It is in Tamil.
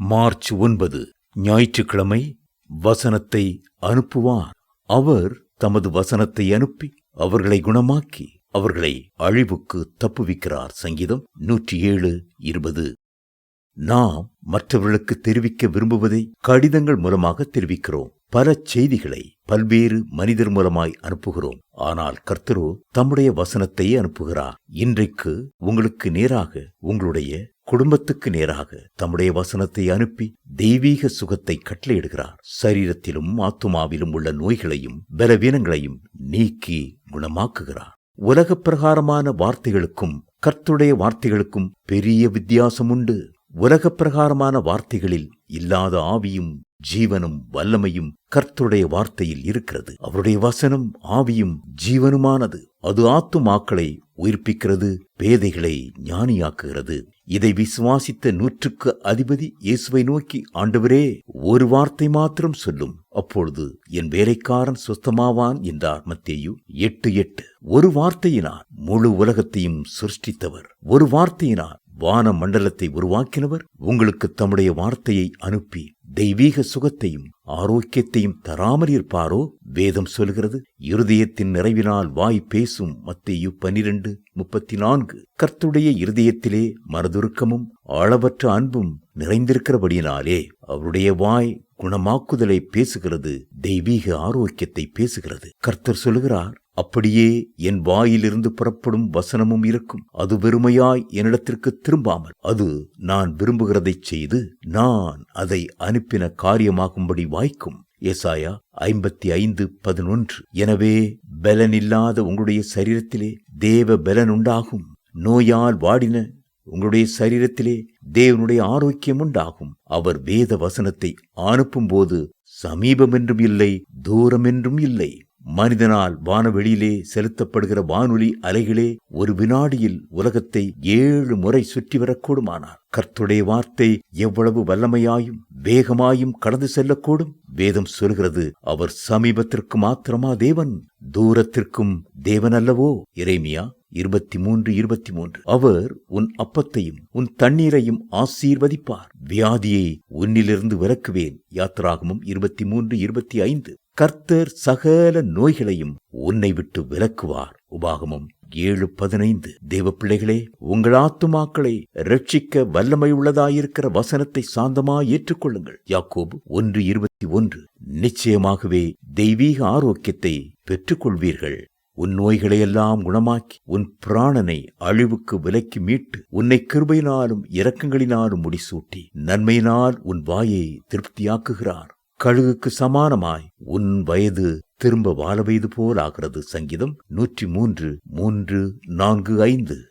மார்ச் ஒன்பது ஞாயிற்றுக்கிழமை வசனத்தை அனுப்புவார். அவர் தமது வசனத்தை அனுப்பி அவர்களை குணமாக்கி அவர்களை அழிவுக்கு தப்புவிக்கிறார். சங்கீதம் நூற்றி ஏழு இருபது. நாம் மற்றவர்களுக்கு தெரிவிக்க விரும்புவதை கடிதங்கள் மூலமாக தெரிவிக்கிறோம். பல செய்திகளை பல்வேறு மனிதர் மூலமாய் அனுப்புகிறோம். ஆனால் கர்த்தரோ தம்முடைய வசனத்தை அனுப்புகிறார். இன்றைக்கு உங்களுக்கு நேராக உங்களுடைய குடும்பத்துக்கு நேராக தம்முடைய வசனத்தை அனுப்பி தெய்வீக சுகத்தை கட்டளையிடுகிறார். சரீரத்திலும் ஆத்துமாவிலும் உள்ள நோய்களையும் பலவீனங்களையும் நீக்கி குணமாக்குகிறார். உலக பிரகாரமான வார்த்தைகளுக்கும் கர்த்துடைய வார்த்தைகளுக்கும் பெரிய வித்தியாசம் உண்டு உலக பிரகாரமான வார்த்தைகளில் இல்லாத ஆவியும் ஜீவனும் வல்லமையும் கர்த்தருடைய வார்த்தையில் இருக்கிறது. அவருடைய வசனம் ஆவியும் ஜீவனுமானது. அது ஆத்துமாக்களை உயிர்ப்பிக்கிறது பேதைகளை ஞானியாக்குகிறது. இதை விசுவாசித்த நூற்றுக்கு அதிபதி இயேசுவை நோக்கி ஆண்டவரே ஒரு வார்த்தை மாத்திரம் சொல்லும். அப்பொழுது என் வேலைக்காரன் சுத்தமாவான் என்றார் மத்தேயு எட்டு எட்டு. ஒரு வார்த்தையினார் முழு உலகத்தையும் சிருஷ்டித்தவர். ஒரு வார்த்தையினார் வான மண்டலத்தை உருவாக்கினவர். உங்களுக்கு தம்முடைய வார்த்தையை அனுப்பி தெய்வீக சுகத்தையும் ஆரோக்கியத்தையும் தராமல் இருப்பாரோ வேதம் சொல்கிறது இருதயத்தின் நிறைவினால் வாய் பேசும் மத்தேயு பனிரெண்டு முப்பத்தி நான்கு கர்த்துடைய இருதயத்திலே மனதுருக்கமும் ஆழவற்ற அன்பும் நிறைந்திருக்கிறபடியினாலே அவருடைய வாய் குணமாக்குதலை பேசுகிறது தெய்வீக ஆரோக்கியத்தை பேசுகிறது. கர்த்தர் சொல்லுகிறார் அப்படியே என் வாயிலிருந்து புறப்படும் வசனமும் இருக்கும். அது வெறுமையாய் என்னிடத்திற்கு திரும்பாமல். அது நான் விரும்புகிறதைச் செய்து நான் அதை அனுப்பின காரியமாகும்படி வாய்க்கும். ஏசாயா ஐம்பத்தி ஐந்து பதினொன்று. எனவே பலனில்லாத உங்களுடைய சரீரத்திலே தேவ பலன் உண்டாகும். நோயால் வாடின உங்களுடைய சரீரத்திலே தேவனுடைய ஆரோக்கியம் உண்டாகும். அவர் வேத வசனத்தை அனுப்பும்போது சமீபமென்றும் இல்லை தூரமென்றும் இல்லை. மனிதனால் வானவெளியிலே செலுத்தப்படுகிற வானொலி அலைகளே ஒரு வினாடியில் உலகத்தை ஏழு முறை சுற்றி வரக்கூடுமானார். கர்த்துடைய வார்த்தை எவ்வளவு வல்லமையாயும் வேகமாயும் கடந்து செல்லக்கூடும். வேதம் சொல்கிறது அவர் சமீபத்திற்கு மாத்திரமா தேவன்? தூரத்திற்கும் தேவன் அல்லவோ இறைமியா இருபத்தி மூன்று இருபத்தி மூன்று அவர் உன் அப்பத்தையும் உன் தண்ணீரையும் ஆசீர்வதிப்பார். வியாதியை உன்னிலிருந்து விலக்குவேன் யாத்திராகமும் இருபத்தி மூன்று இருபத்தி ஐந்து. கர்த்தர் சகல நோய்களையும் உன்னை விட்டு விலக்குவார். உபாகமும் ஏழு பதினைந்து. தேவ பிள்ளைகளே உங்கள் ஆத்துமாக்களை ரட்சிக்க வல்லமை உள்ளதாயிருக்கிற வசனத்தை சாந்தமாய் ஏற்றுக்கொள்ளுங்கள். யாக்கோபு ஒன்று இருபத்தி ஒன்று. நிச்சயமாகவே தெய்வீக ஆரோக்கியத்தை பெற்றுக்கொள்வீர்கள். உன் நோய்களையெல்லாம் குணமாக்கி உன் பிராணனை அழிவுக்கு விலக்கி மீட்டு உன்னை கிருபையினாலும் இரக்கங்களினாலும் முடிசூட்டி நன்மையினால் உன் வாயை திருப்தியாக்குகிறார். கழுகுக்கு சமானமாய் உன் வயது திரும்ப வாழ வயது போல் ஆகிறது சங்கீதம் நூற்றி மூன்று மூன்று நான்கு ஐந்து.